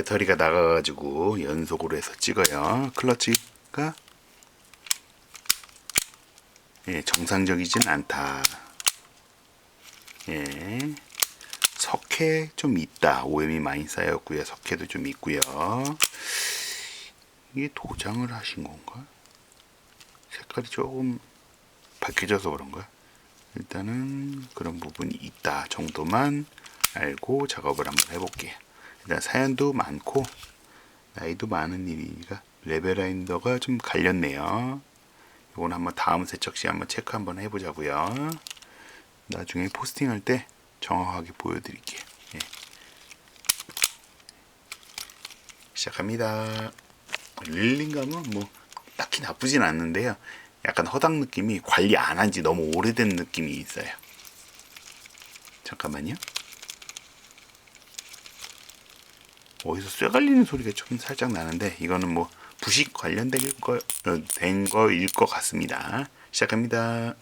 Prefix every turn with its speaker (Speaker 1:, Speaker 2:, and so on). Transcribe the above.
Speaker 1: 배터리가 나가가지고 연속으로 해서 찍어요. 클러치가 예, 정상적이진 않다. 예. 석회 좀 있다. 오염이 많이 쌓였고요. 석회도 좀 있고요. 이게 도장을 하신 건가? 색깔이 조금 밝혀져서 그런가? 일단은 그런 부분이 있다 정도만 알고 작업을 한번 해볼게요. 사연도 많고 나이도 많은 일이니까 레벨라인더가 좀 갈렸네요. 이건 한번 다음 세척 시 한번 체크 한번 해보자고요. 나중에 포스팅할 때 정확하게 보여드릴게요. 예. 시작합니다. 릴링감은 뭐 딱히 나쁘진 않는데요. 약간 허당 느낌이 관리 안 한 지 너무 오래된 느낌이 있어요. 잠깐만요. 어디서 쇠 갈리는 소리가 좀 살짝 나는데 이거는 뭐 부식 관련된 거, 어, 된 거일 것 같습니다. 시작합니다.